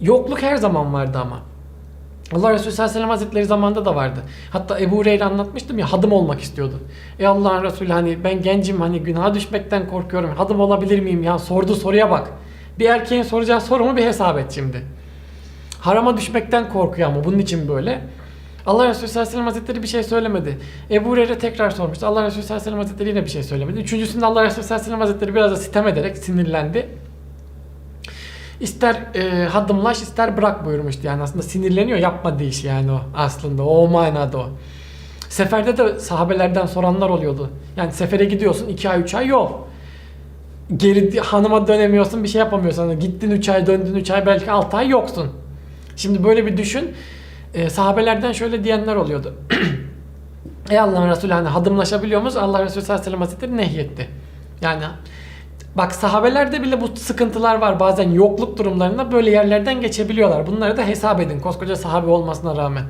yokluk her zaman vardı ama. Allah Resulü sallallahu aleyhi ve sellem hazretleri zamanında da vardı. Hatta Ebu Hureyre anlatmıştım ya hadım olmak istiyordu. Ey Allah'ın Resulü hani ben gencim hani günaha düşmekten korkuyorum. Hadım olabilir miyim ya? Sordu soruya bak. Bir erkeğin soracağı sorumu bir hesap et şimdi. Harama düşmekten korkuyor ama bunun için böyle. Allah Resulü sallallahu aleyhi ve sellem hazretleri bir şey söylemedi. Ebu Hureyre tekrar sormuştu. Allah Resulü sallallahu aleyhi ve sellem hazretleri yine bir şey söylemedi. Üçüncüsünde Allah Resulü sallallahu aleyhi ve sellem hazretleri biraz da sitem ederek sinirlendi. İster e, hadımlaş ister bırak buyurmuştu. Yani aslında sinirleniyor yapma iş yani o aslında o manada o. Seferde de sahabelerden soranlar oluyordu. Yani sefere gidiyorsun 2 ay 3 ay yol. Geri hanıma dönemiyorsun bir şey yapamıyorsun. Hani gittin 3 ay döndün 3 ay belki 6 ay yoksun. Şimdi böyle bir düşün. E, sahabelerden şöyle diyenler oluyordu. Ey Allah'ın Resulü hani hadımlaşabiliyor muyuz? Allah Resulü sallallahu aleyhi ve sellem hazretleri nehyetti. Yani Bak sahabelerde bile bu sıkıntılar var. Bazen yokluk durumlarında böyle yerlerden geçebiliyorlar. Bunları da hesap edin. Koskoca sahabe olmasına rağmen.